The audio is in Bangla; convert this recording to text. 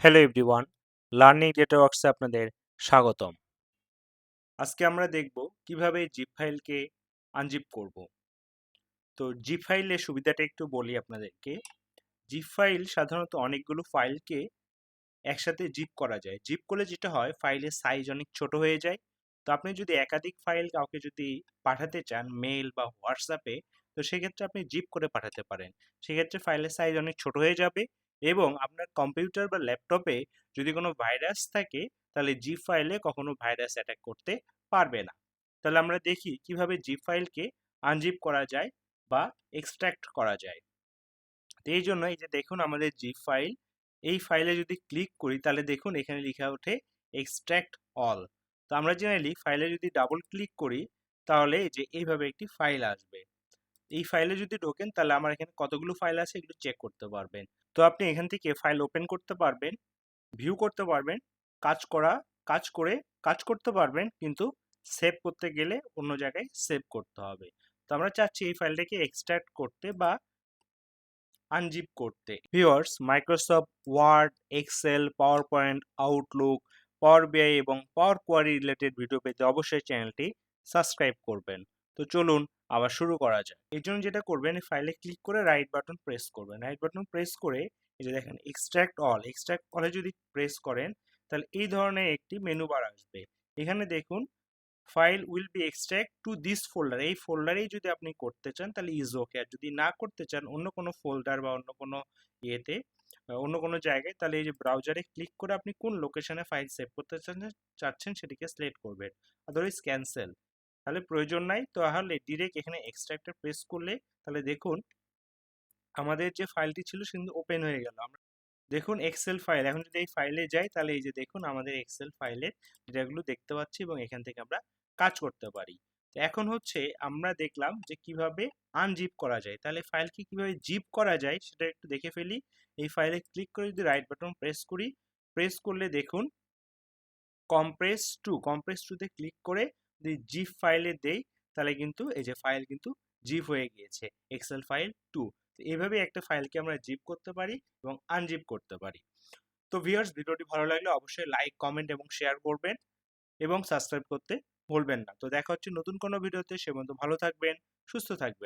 হ্যালো এভরিওয়ান লার্নিং ডেটা ওয়ার্কসে আপনাদের স্বাগতম। আজকে আমরা দেখব কীভাবে জিপ ফাইলকে আনজিপ করব। তো জিপ ফাইলের সুবিধাটা একটু বলি আপনাদেরকে। জিপ ফাইল সাধারণত অনেকগুলো ফাইলকে একসাথে জিপ করা যায়। জিপ করলে যেটা হয় ফাইলের সাইজ অনেক ছোট হয়ে যায়। তো আপনি যদি একাধিক ফাইল কাউকে যদি পাঠাতে চান মেল বা হোয়াটসঅ্যাপে তো সেক্ষেত্রে আপনি জিপ করে পাঠাতে পারেন। সেক্ষেত্রে ফাইলের সাইজ অনেক ছোট হয়ে যাবে। এবং আপনার কম্পিউটার বা ল্যাপটপে যদি কোনো ভাইরাস থাকে, তাহলে জিপ ফাইলে কখনো ভাইরাস অ্যাটাক করতে পারবে না। তাহলে আমরা দেখি কীভাবে জিপ ফাইলকে আনজিপ করা যায় বা এক্সট্র্যাক্ট করা যায়। তো এই জন্য এই যে দেখুন আমাদের জিপ ফাইল এই ফাইলে যদি ক্লিক করি, তাহলে দেখুন এখানে লেখা ওঠে এক্সট্র্যাক্ট অল তো আমরা জেনারেলি ফাইলে যদি ডাবল ক্লিক করি, তাহলে এই যে এইভাবে একটি ফাইল আসবে। এই ফাইলে যদি ঢোকেন, তাহলে আমার এখানে কতগুলো ফাইল আছে এগুলো চেক করতে পারবেন। তো আপনি এখান থেকে ফাইল ওপেন করতে পারবেন ভিউ করতে পারবেন, কাজ করা, কাজ করে কাজ করতে পারবেন, কিন্তু সেভ করতে গেলে অন্য জায়গায় সেভ করতে হবে। তো আমরা চাচ্ছি এই ফাইলটাকে এক্সট্রাক্ট করতে বা আনজিপ করতে। Viewers Microsoft Word Excel PowerPoint Outlook Power BI এবং পাওয়ার কোয়ারি রিলেটেড ভিডিও পেতে অবশ্যই চ্যানেলটি সাবস্ক্রাইব করবেন। তো চলুন আবার শুরু করা যায় এই জন্য যেটা করবেন ফাইলে ক্লিক করে রাইট বাটন প্রেস করবেন। রাইট বাটন প্রেস করে এই যে দেখেন এক্সট্রাক্ট অল এক্সট্রাক্ট অলে যদি প্রেস করেন, তাহলে এই ধরনের একটি মেনু বার আসবে। এখানে দেখুন file will be extract to this folder এই ফোল্ডারেই যদি আপনি করতে চান, তাহলে ইজ ওকে আর যদি না করতে চান, অন্য কোনো ফোল্ডার বা অন্য কোনো ইয়েতে অন্য কোনো জায়গায়, তাহলে এই যে ব্রাউজারে ক্লিক করে আপনি কোন লোকেশনে ফাইল সেভ করতে চান, চাচ্ছেন সেটিকে সিলেক্ট করবেন। আদারওয়াইজ ক্যান্সেল তাহলে প্রয়োজন নাই। তাহলে ডিরেক্ট এখানে এক্সট্রাক্টে প্রেস করলে তাহলে দেখুন আমাদের যে ফাইলটি ছিল সে কিন্তু ওপেন হয়ে গেল। আমরা দেখুন এক্সেল ফাইল এখন যদি এই ফাইলে যাই তাহলে এই যে দেখুন আমাদের এক্সেল ফাইলের ডেটাগুলো দেখতে পাচ্ছি এবং এখান থেকে আমরা কাজ করতে পারি। তো এখন হচ্ছে আমরা দেখলাম যে কীভাবে আনজিপ করা যায়। তাহলে ফাইলকে কীভাবে জিপ করা যায় সেটা একটু দেখে ফেলি। এই ফাইলে ক্লিক করে যদি রাইট বাটন প্রেস করি প্রেস করলে দেখুন কম্প্রেস টু কম্প্রেস টুতে ক্লিক করে যদি জিপ ফাইলে দেই, তাহলে কিন্তু এই যে ফাইল কিন্তু জিপ হয়ে গিয়েছে এক্সেল ফাইল টু এইভাবে একটা ফাইলকে আমরা জিপ করতে পারি এবং আনজিপ করতে পারি। তো ভিউয়ার্স ভিডিওটি ভালো লাগলে অবশ্যই লাইক কমেন্ট এবং শেয়ার করবেন এবং সাবস্ক্রাইব করতে ভুলবেন না। তো দেখা হচ্ছে নতুন কোনো ভিডিওতে সে মতো ভালো থাকবেন, সুস্থ থাকবেন।